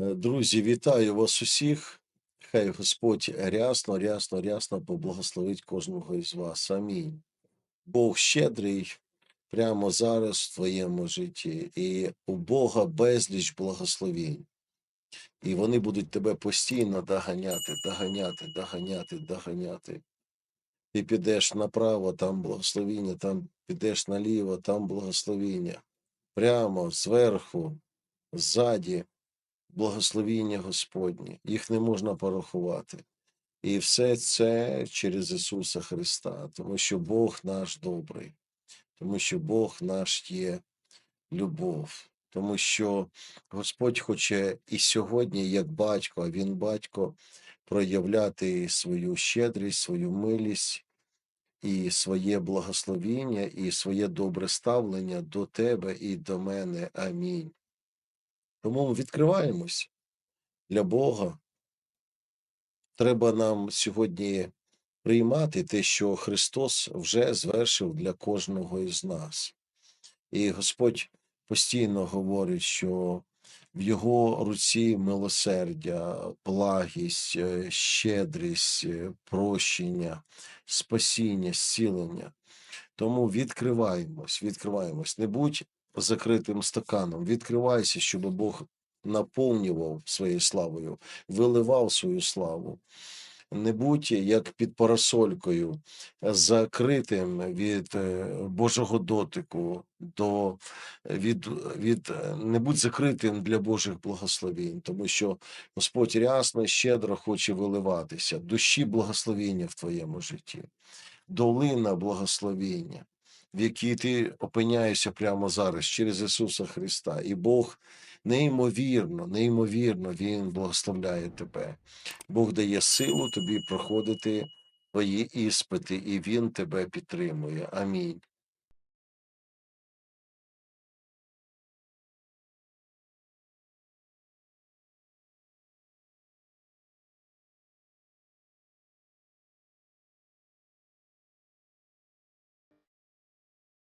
Е, Друзі, вітаю вас усіх. Хай Господь рясно, рясно, рясно поблагословить кожного із вас. Амінь. Бог щедрий прямо зараз в твоєму житті, і у Бога безліч благословінь. І вони будуть тебе постійно доганяти, доганяти, доганяти, доганяти. Ти підеш направо, там благословіння, там підеш наліво, там благословіння. Прямо, зверху, ззаді благословіння Господні. Їх не можна порахувати. І все це через Ісуса Христа, тому що Бог наш добрий, тому що Бог наш є любов, тому що Господь хоче і сьогодні, як батько, а Він батько, проявляти свою щедрість, свою милість і своє благословіння, і своє добре ставлення до тебе і до мене. Амінь. Тому ми відкриваємось для Бога. Треба нам сьогодні приймати те, що Христос вже звершив для кожного із нас. І Господь постійно говорить, що в Його руці милосердя, благість, е, щедрість, е, прощення, спасіння, зцілення. Тому відкриваємось, відкриваємось. Не будь закритим стаканом, відкривайся, щоб Бог наповнював своєю славою, виливав свою славу. Не будь як під парасолькою, закритим від е, Божого дотику, до, від, від, е, не будь закритим для Божих благословень, тому що Господь рясно щедро хоче виливатися, душі благословіння в твоєму житті, долина благословіння, в якій ти опиняєшся прямо зараз через Ісуса Христа. І Бог неймовірно, неймовірно Він благословляє тебе. Бог дає силу тобі проходити твої іспити, і Він тебе підтримує. Амінь.